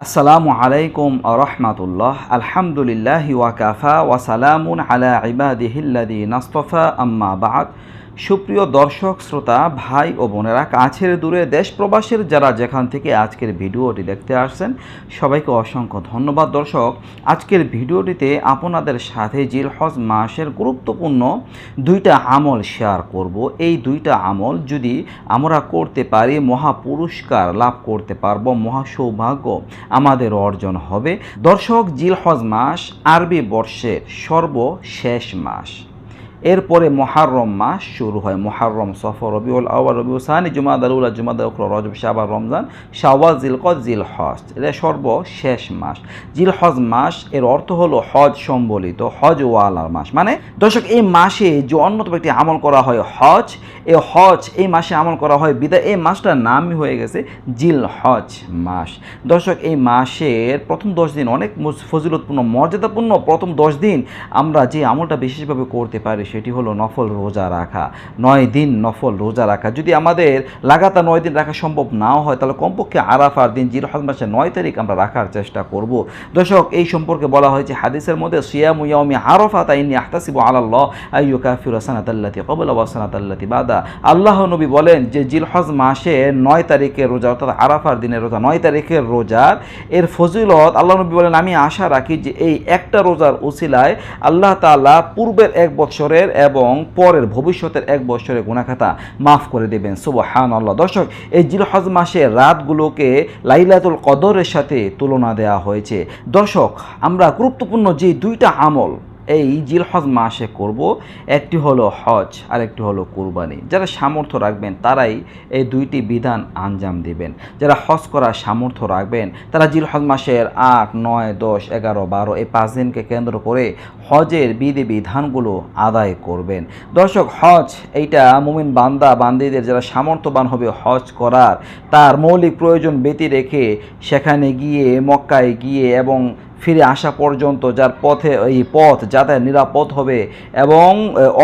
আসসালামু আলাইকুম রহমাতুল্লাহ আলহামদুলিল্লাহ ওয়াকাফা ওয়াসালামুন আলা ইবাদিহিল্লাদি নাস্তফা আম্মা বাদ সুপ্রিয় দর্শক, শ্রোতা, ভাই ও বোনেরা, কাছের দূরে দেশ প্রবাসের যারা যেখান থেকে আজকের ভিডিওটি দেখতে আসছেন, সবাইকে অসংখ্য ধন্যবাদ। দর্শক, আজকের ভিডিওটিতে আপনাদের সাথে জিলহজ মাসের গুরুত্বপূর্ণ দুইটা আমল শেয়ার করব। এই দুইটা আমল যদি আমরা করতে পারি মহা পুরস্কার লাভ করতে পারব মহা সৌভাগ্য আমাদের অর্জন হবে। দর্শক, জিলহজ মাস আরবি বর্ষের সর্বশেষ মাস। এরপরে মহারম মাস শুরু হয়। মহারম সফর, রবিউল আওয়াল রবিউল সানি জুমাদ আলুল্লাহ জুমাদ উখরা, রজব, শাবান, রমজান, শাওয়াল, জিলকদ জিল হজ এটা সর্বশেষ মাস। জিল হজ মাস, এর অর্থ হলো হজ সম্বলিত হজ ওয়ালার মাস। মানে দর্শক, এই মাসে যে অন্যতম একটি আমল করা হয় হজ এই হজ, এই মাসে আমল করা হয় বিদায়। এই মাসটার নামই হয়ে গেছে জিল হজ মাস। দর্শক, এই মাসের প্রথম দশ দিন অনেক ফজিলতপূর্ণ, মর্যাদাপূর্ণ প্রথম দশ দিন আমরা যে আমলটা বিশেষভাবে করতে পারি সেটি হলো নফল রোজা রাখা। নয় দিন নফল রোজা রাখা। যদি আমাদের লাগাতার নয় দিন রাখা সম্ভব নাও হয়, তাহলে কমপক্ষে আরাফার দিন জিল হজ মাসের নয় তারিখ আমরা রাখার চেষ্টা করব। দর্শক, এই সম্পর্কে বলা হয়েছে হাদিসের মধ্যে, সিয়াম ইয়ামি আরফা তাইনি আহতাসিবু আলাল্লাহ আইয়ু কাফির সানাতাল্লাতি কবল ওয়া সানাতাল্লাতি বাদা। আল্লাহ নবী বলেন যে জিলহজ মাসের নয় তারিখের রোজা, অর্থাৎ আরাফার দিনের রোজা, নয় তারিখের রোজার, এর ফজিলত আল্লাহ নবী বলেন, আমি আশা রাখি যে, এই একটা রোজার উসিলায় আল্লাহ তাআলা পূর্বের এক বছরের এবং পরের ভবিষ্যতের এক বছরের গুণাখাতা মাফ করে দেবেন। সুবহান আল্লাহ দর্শক, এই জিলহজ মাসের রাতগুলোকে লাইলাতুল কদরের সাথে তুলনা দেয়া হয়েছে। দর্শক, আমরা গুরুত্বপূর্ণ যে দুইটা আমল এই জিলহজ মাসে করব। একটি হলো হজ আর একটি হলো কুরবানি। যারা সামর্থ্য রাখবেন, তারাই এই দুইটি বিধান আঞ্জাম দিবেন। যারা হজ করার সামর্থ্য রাখবেন, তারা জিলহজ মাসের আট, নয়, দশ, এগারো, বারো, এই পাঁচ দিনকে কেন্দ্র করে হজের বিধি বিধানগুলো আদায় করবেন। দর্শক, হজ, এইটা মুমিন বান্দা, বান্দিদের যারা সামর্থ্যবান হবে হজ করার, তার মৌলিক প্রয়োজন ব্যতি রেখে সেখানে গিয়ে, মক্কায় গিয়ে এবং ফিরে আসা পর্যন্ত যার পথে, এই পথ যাতায়াত নিরাপদ হবে এবং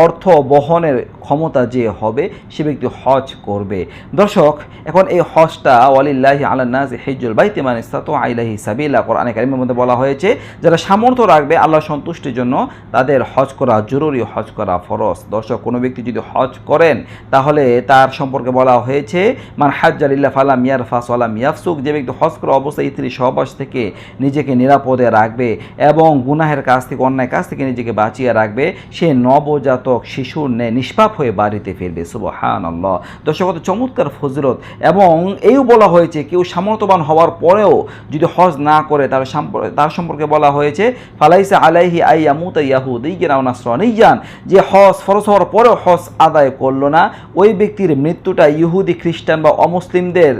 অর্থ বহনের ক্ষমতা যে হবে, সে ব্যক্তি হজ করবে। দর্শক, এখন এই হজটা ওয়ালিল্লাহি আলান্নাজ হিজুল বাইতি মান ইস্তাতু আইলাহি সাবিলা। কোরআনে কারিমের মধ্যে বলা হয়েছে, যারা সামর্থ্য রাখবে আল্লাহ সন্তুষ্টির জন্য, তাদের হজ করা জরুরি, হজ করা ফরজ। দর্শক, কোনো ব্যক্তি যদি হজ করেন, তাহলে তার সম্পর্কে বলা হয়েছে, মান হাজ্জালিল্লাহ ফালাম ইয়ারফাস ওয়ালাম ইয়াফসুক। যে ব্যক্তি হজ করা অবস্থায় স্ত্রী সহবাস থেকে নিজেকে নিরাপদে রাখবে এবং গুনাহের কাছ থেকে অন্যায় কাছ থেকে নিজেকে বাঁচিয়ে রাখবে, সে নবজাতক শিশুর ন্যায় নিষ্পাপ হয়ে বাড়িতে ফিরবে। সুবহান আল্লাহ দর্শক চমৎকার ফজিলত। এবং এইও বলা হয়েছে, কেউ সামর্থ্যবান হওয়ার পরেও যদি হজ না করে, তার সম্পর্কে তার সম্পর্কে বলা হয়েছে, ফালাইসা আলাইহি আইয়া মুতা ইয়াহুদ নাসরানিয়ান যে হজ ফরজ হওয়ার পরেও হজ আদায় করল না, ওই ব্যক্তির মৃত্যুটা ইহুদি, খ্রিস্টান বা অমুসলিমদের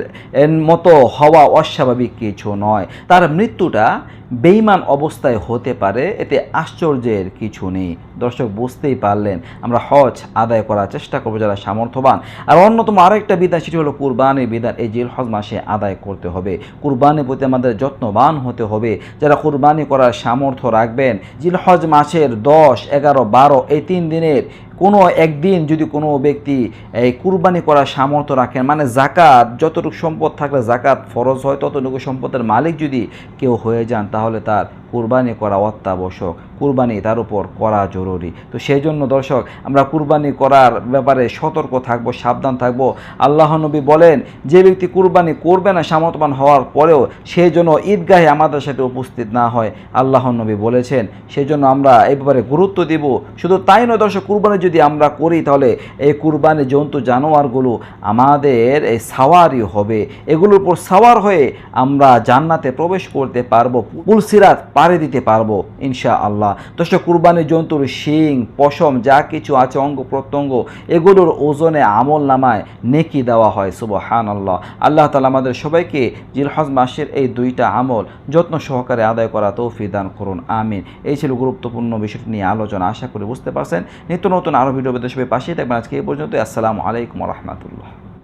মতো হওয়া অস্বাভাবিক কিছু নয়। তার মৃত্যুটা বেইমান অবস্থায় হতে পারে, এতে আশ্চর্যের কিছু নেই। দর্শক বুঝতেই পারলেন, আমরা হজ আদায় করার চেষ্টা করব যারা সামর্থ্যবান। আর অন্যতম আরেকটা বিধান, সেটি হলো কুরবানির বিধান। এই জিল হজ মাসে আদায় করতে হবে। কুরবানির প্রতি আমাদের যত্নবান হতে হবে। যারা কুরবানি করার সামর্থ্য রাখবেন, জিল হজ মাসের দশ, এগারো, বারো, এই তিন দিনের কোনো একদিন যদি কোনো ব্যক্তি, এই কুরবানি করার সামর্থ্য রাখেন মানে জাকাত যতটুকু সম্পদ থাকলে জাকাত ফরজ হয়, ততটুকু সম্পদের মালিক যদি কেউ হয়ে যান, তাহলে তার কুরবানি করা অত্যাবশ্যক। কুরবানি তার উপর করা জরুরি। তো সেই জন্য দর্শক, আমরা কুরবানি করার ব্যাপারে সতর্ক থাকব, সাবধান থাকব। আল্লাহ নবী বলেন, যে ব্যক্তি কুরবানি করবে না, সামর্থ্যবান হওয়ার পরেও সেই জন্য ঈদগাহে আমাদের সাথে উপস্থিত না হয়। আল্লাহ নবী বলেছেন। সেই জন্য আমরা এই ব্যাপারে গুরুত্ব দিব। শুধু তাই নয় দর্শক, কুরবানি যদি আমরা করি, তাহলে এই কুরবানি জন্তু, জানোয়ারগুলো আমাদের এই সাওয়ারই হবে। এগুলোর উপর সাওয়ার হয়ে আমরা জান্নাতে প্রবেশ করতে পারব। পুলসিরাত পাড়ে দিতে পারব ইনশা আল্লাহ দর্শক কুরবানি জন্তুর শিং, পশম, যা কিছু আছে, অঙ্গ প্রত্যঙ্গ, এগুলোর ওজনে আমল নামায় নেকি দেওয়া হয় সুবহান আল্লাহ আল্লাহ তালা আমাদের সবাইকে জিলহজ মাসের এই দুইটা আমল যত্ন সহকারে আদায় করা তৌফিক দান করুন, আমিন। এই ছিল গুরুত্বপূর্ণ বিষয়টি নিয়ে আলোচনা, আশা করি বুঝতে পারছেন। নিত্য নতুন আরও ভিডিও পেতে সবাই পাশেই থাকবেন। আজকে এই পর্যন্ত আসসালামু আলাইকুম রহমতুল্লাহ।